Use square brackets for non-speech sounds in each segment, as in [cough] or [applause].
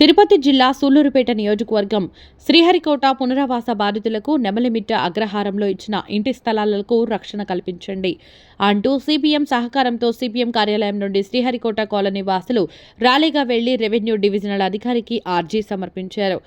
తిరుపతి జిల్లా సూళ్ళూరుపేట నియోజకవర్గం శ్రీహరికోట పునరావాస బాధితులకు నెమలిమిట్ట అగ్రహారంలో ఇచ్చిన ఇంటి స్థలాలకు రక్షణ కల్పించండి అంటూ సిపిఎం సహకారంతో సిపిఎం కార్యాలయం నుండి శ్రీహరికోట కాలనీ వాసులు ర్యాలీగా వెళ్ళి రెవెన్యూ డివిజనల్ అధికారికి ఆర్జీ సమర్పించారు.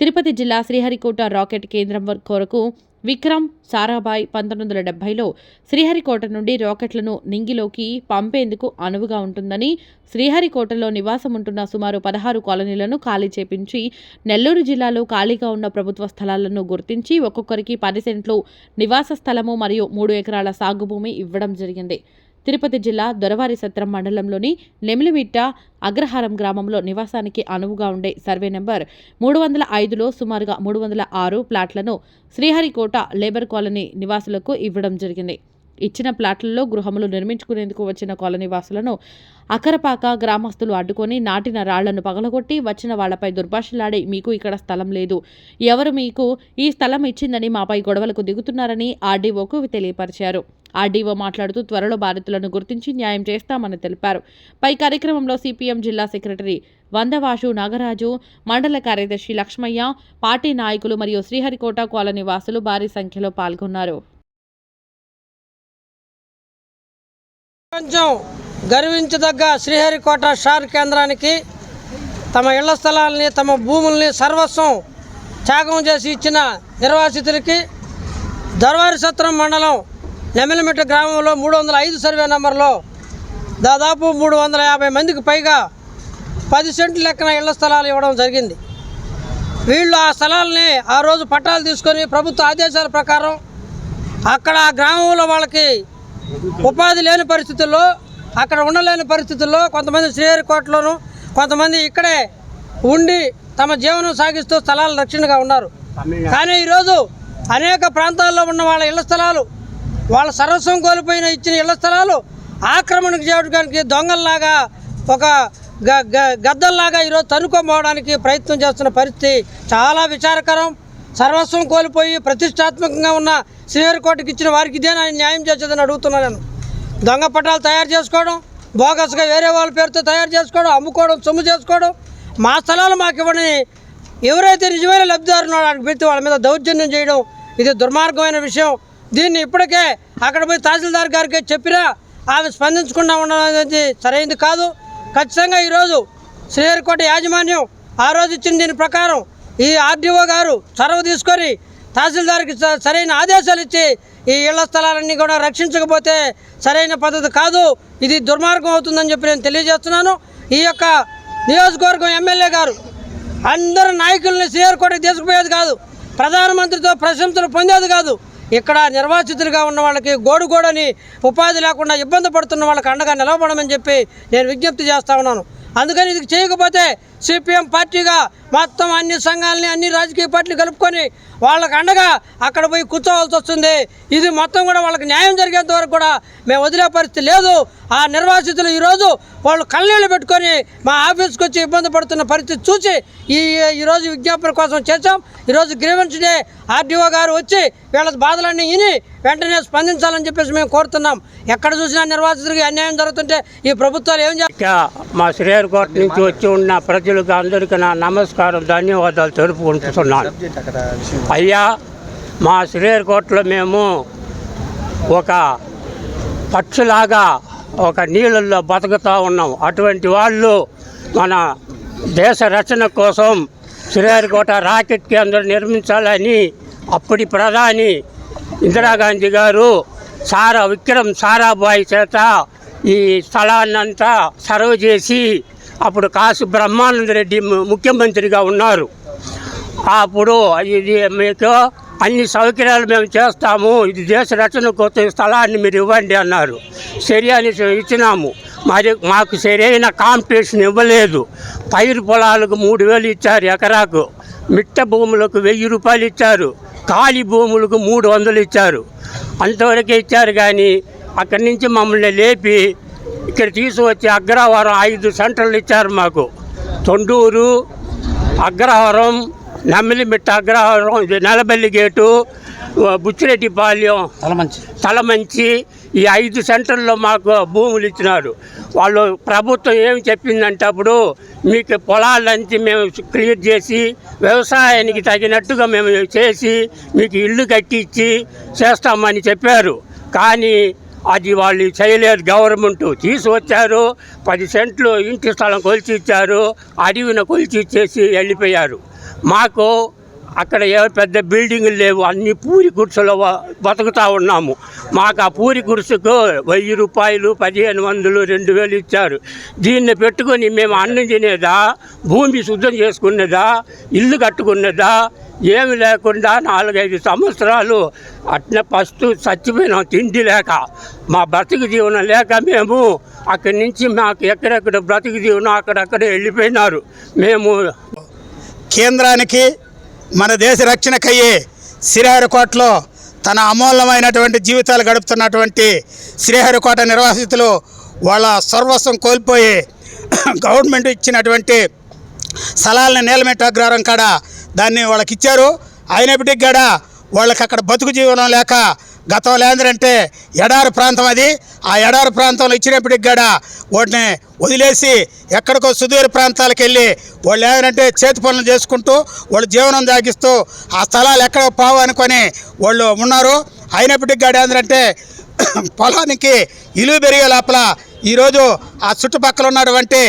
తిరుపతి జిల్లా శ్రీహరికోట రాకెట్ కేంద్రం కొరకు విక్రమ్ సారాభాయ్ పంతొమ్మిది వందల డెబ్బైలో శ్రీహరికోట నుండి రాకెట్లను నింగిలోకి పంపేందుకు అనువుగా ఉంటుందని శ్రీహరికోటలో నివాసం ఉంటున్న సుమారు పదహారు కాలనీలను ఖాళీ చేపించి నెల్లూరు జిల్లాలో ఖాళీగా ఉన్న ప్రభుత్వ స్థలాలను గుర్తించి ఒక్కొక్కరికి పది సెంట్లు నివాస స్థలము మరియు మూడు ఎకరాల సాగు భూమి ఇవ్వడం జరిగింది. తిరుపతి జిల్లా దొరవారి సత్రం మండలంలోని నెమిలిమిట్ట అగ్రహారం గ్రామంలో నివాసానికి అనువుగా ఉండే సర్వే నెంబర్ మూడు వందల ఐదులో సుమారుగా మూడు వందల ఆరు ప్లాట్లను శ్రీహరికోట లేబర్ కాలనీ నివాసులకు ఇవ్వడం జరిగింది. ఇచ్చిన ప్లాట్లలో గృహములు నిర్మించుకునేందుకు వచ్చిన కాలనీ వాసులను అకరపాక గ్రామస్తులు అడ్డుకొని నాటిన రాళ్ళను పగలగొట్టి వచ్చిన వాళ్ళపై దుర్భాషలాడి మీకు ఇక్కడ స్థలం లేదు. ఎవరు మీకు ఈ స్థలం ఇచ్చిందని మాపై గొడవలకు దిగుతున్నారని ఆర్డీఓకు తెలియపరిచారు. ఆర్డీఓ మాట్లాడుతూ త్వరలో బాధితులను గుర్తించి న్యాయం చేస్తామని తెలిపారు. పై కార్యక్రమంలో సిపిఎం జిల్లా సెక్రటరీ వందవాషు నాగరాజు మండల కార్యదర్శి లక్ష్మయ్య పార్టీ నాయకులు మరియు శ్రీహరికోట కాలనీ వాసులు భారీ సంఖ్యలో పాల్గొన్నారు. కొంచెం గర్వించదగ్గ శ్రీహరికోట షార్ కేంద్రానికి తమ ఇళ్ళ స్థలాల్ని తమ భూముల్ని సర్వస్వం త్యాగం చేసి ఇచ్చిన నిర్వాసితులకి దర్వారి సత్రం మండలం నెమిలిమిట్ట గ్రామంలో మూడు వందల ఐదు సర్వే నెంబర్లో దాదాపు మూడు వందల యాభై మందికి పైగా పది సెంట్లు లెక్కన ఇళ్ళ స్థలాలు ఇవ్వడం జరిగింది. వీళ్ళు ఆ స్థలాలని ఆ రోజు పట్టాలు తీసుకొని ప్రభుత్వ ఆదేశాల ప్రకారం అక్కడ ఆ గ్రామంలో వాళ్ళకి ఉపాధి లేని పరిస్థితుల్లో అక్కడ ఉండలేని పరిస్థితుల్లో కొంతమంది శ్రీహరికోటలోను కొంతమంది ఇక్కడే ఉండి తమ జీవనం సాగిస్తూ స్థలాలు రక్షణగా ఉన్నారు. కానీ ఈరోజు అనేక ప్రాంతాల్లో ఉన్న వాళ్ళ ఇళ్ళ స్థలాలు వాళ్ళ సర్వస్వం కోల్పోయిన ఇచ్చిన ఇళ్ళ స్థలాలు ఆక్రమణకు చేయడానికి దొంగల్లాగా ఒక గ- గ- గద్దల్లాగా ఈరోజు తనుకోపోవడానికి ప్రయత్నం చేస్తున్న పరిస్థితి చాలా విచారకరం. సర్వస్వం కోల్పోయి ప్రతిష్టాత్మకంగా ఉన్న శ్రీహరికోటకి ఇచ్చిన వారికి ఇదే నేను న్యాయం చేసేదని అడుగుతున్నాను నేను. దొంగ పట్టాలు తయారు చేసుకోవడం బోగస్గా వేరే వాళ్ళ పేరుతో తయారు చేసుకోవడం అమ్ముకోవడం సొమ్ము చేసుకోవడం మా స్థలాలు మాకు ఇవ్వని ఎవరైతే నిజమైన లబ్ధిదారు ఉన్నారో వాళ్ళకి పెట్టి వాళ్ళ మీద దౌర్జన్యం చేయడం ఇది దుర్మార్గమైన విషయం. దీన్ని ఇప్పటికే అక్కడ పోయి తహసీల్దార్ గారికి చెప్పినా ఆమె స్పందించకుండా ఉండడం అనేది సరైనది కాదు. ఖచ్చితంగా ఈరోజు శ్రీహరికోట యాజమాన్యం ఆ రోజు ఇచ్చిన దీని ప్రకారం ఈ ఆర్డీఓ గారు చొరవ తీసుకొని తహసీల్దార్కి స- సరైన ఆదేశాలు ఇచ్చి ఈ ఇళ్ళ స్థలాలన్నీ కూడా రక్షించకపోతే సరైన పద్ధతి కాదు. ఇది దుర్మార్గం అవుతుందని చెప్పి నేను తెలియజేస్తున్నాను. ఈ యొక్క నియోజకవర్గం ఎమ్మెల్యే గారు అందరు నాయకుల్ని శ్రీహరికోటకి తీసుకుపోయేది కాదు. ప్రధానమంత్రితో ప్రశంసలు పొందేది కాదు. ఇక్కడ నిర్వాసితులుగా ఉన్న వాళ్ళకి గోడు గోడని ఉపాధి లేకుండా ఇబ్బంది పడుతున్న వాళ్ళకి అండగా నిలవబడమని చెప్పి నేను విజ్ఞప్తి చేస్తా ఉన్నాను. అందుకని ఇది చేయకపోతే సిపిఎం పార్టీగా మొత్తం అన్ని సంఘాలని అన్ని రాజకీయ పార్టీలు కలుపుకొని వాళ్ళకు అండగా అక్కడ పోయి కూర్చోవాల్సి వస్తుంది. ఇది మొత్తం కూడా వాళ్ళకి న్యాయం జరిగేంత వరకు కూడా మేము వదిలే పరిస్థితి లేదు. ఆ నిర్వాసితులు ఈరోజు వాళ్ళు కళ్ళనీళ్ళు పెట్టుకొని మా ఆఫీస్కి వచ్చి ఇబ్బంది పడుతున్న పరిస్థితి చూసి ఈ ఈరోజు విజ్ఞాపన కోసం చేశాం. ఈరోజు గ్రీవెన్స్ డే. ఆర్డీఓ గారు వచ్చి వీళ్ళ బాధలన్నీ విని వెంటనే స్పందించాలని చెప్పేసి మేము కోరుతున్నాం. ఎక్కడ చూసినా నిర్వాసితులకి అన్యాయం జరుగుతుంటే ఈ ప్రభుత్వాలు ఏం చేస్తాయి? మా శ్రీహరికోట నుంచి వచ్చి ఉన్న ప్రజలకు అందరికీ నా నమస్కారం ధన్యవాదాలు తెలుపుకుంటున్నాను. అయ్యా మా శ్రీహరికోటలో మేము ఒక పక్షులాగా ఒక నీళ్ళల్లో బతుకుతూ ఉన్నాం. అటువంటి వాళ్ళు మన దేశ రక్షణ కోసం శ్రీహరికోట రాకెట్ కేంద్రం నిర్మించాలని అప్పటి ప్రధాని ఇందిరాగాంధీ గారు సారా విక్రమ్ సారాభాయ్ చేత ఈ స్థలాన్నంతా సర్వ్ చేసి అప్పుడు కాశీ బ్రహ్మానంద రెడ్డి ముఖ్యమంత్రిగా ఉన్నారు. అప్పుడు ఇది మీకు అన్ని సౌకర్యాలు మేము చేస్తాము. ఇది దేశ రక్షణ కోసం స్థలాన్ని మీరు ఇవ్వండి అన్నారు. సరి అని ఇచ్చినాము. మరి మాకు సరైన కాంపిటీషన్ ఇవ్వలేదు. పైరు పొలాలకు మూడు వేలు ఇచ్చారు ఎకరాకు. మిట్ట భూములకు వెయ్యి రూపాయలు ఇచ్చారు. ఖాళీ భూములకు మూడు వందలు ఇచ్చారు. అంతవరకే ఇచ్చారు కానీ అక్కడి నుంచి మమ్మల్ని లేపి ఇక్కడ తీసుకొచ్చి అగ్రహారం ఐదు సెంటర్లు ఇచ్చారు మాకు. తొండూరు అగ్రహారం నమ్మిలిమిట్ట అగ్రహారం ఇది నెలబల్లి గేటు బుచ్చిరెడ్డిపాలెం తలమంచి. తలమంచి ఈ ఐదు సెంటర్లో మాకు భూములు ఇచ్చినారు. వాళ్ళు ప్రభుత్వం ఏమి చెప్పిందంటే అప్పుడు మీకు పొలాలంతా మేము క్లియర్ చేసి వ్యవసాయానికి తగినట్టుగా మేము చేసి మీకు ఇల్లు కట్టించి చేస్తామని చెప్పారు. కానీ అది వాళ్ళు చేయలేదు గవర్నమెంట్. తీసుకొచ్చారు పది సెంట్లు ఇంటి స్థలం కొలిచి ఇచ్చారు అడవిన కొలిచి ఇచ్చేసి వెళ్ళిపోయారు. మాకు అక్కడ ఏ పెద్ద బిల్డింగులు లేవు అన్ని పూరి గుడిసెలో బతుకుతూ ఉన్నాము. మాకు ఆ పూరి గుడిసెకు వెయ్యి రూపాయలు పదిహేను వందలు రెండు వేలు ఇచ్చారు. దీన్ని పెట్టుకొని మేము అన్నం తినేదా భూమి శుద్ధం చేసుకునేదా ఇల్లు కట్టుకునేదా ఏమి లేకుండా నాలుగైదు సంవత్సరాలు అట్నే ఫస్ట్ చచ్చిపోయినాం తిండి లేక. మా బ్రతుకు జీవనం లేక మేము అక్కడి నుంచి మాకు ఎక్కడెక్కడ బ్రతుకు జీవనం అక్కడక్కడ వెళ్ళిపోయినారు. మేము కేంద్రానికి మన దేశ రక్షణకయ్యే శ్రీహరికోటలో తన అమూల్యమైనటువంటి జీవితాలు గడుపుతున్నటువంటి శ్రీహరికోట నిర్వాసితులు వాళ్ళ సర్వస్వం కోల్పోయి గవర్నమెంట్ ఇచ్చినటువంటి స్థలాలను నేలమెట్ట అగ్రహారం కాడ దాన్ని వాళ్ళకి ఇచ్చారు అయినప్పటికీ కూడా వాళ్ళకి అక్కడ బతుకు జీవనం లేక గతంలో ఏంటంటే ఎడారి ప్రాంతం అది. ఆ ఎడారి ప్రాంతంలో ఇచ్చినప్పటికి కూడా వాటిని వదిలేసి ఎక్కడికో సుదూర ప్రాంతాలకు వెళ్ళి వాళ్ళు ఏంటంటే చేతి పనులు చేసుకుంటూ వాళ్ళు జీవనం సాగిస్తూ ఆ స్థలాలు ఎక్కడ పావు అనుకొని వాళ్ళు ఉన్నారు. అయినప్పటికి కూడా ఏంటంటే [coughs] పొలానికి ఇలువ పెరిగే లోపల ఈరోజు ఆ చుట్టుపక్కల ఉన్నటువంటి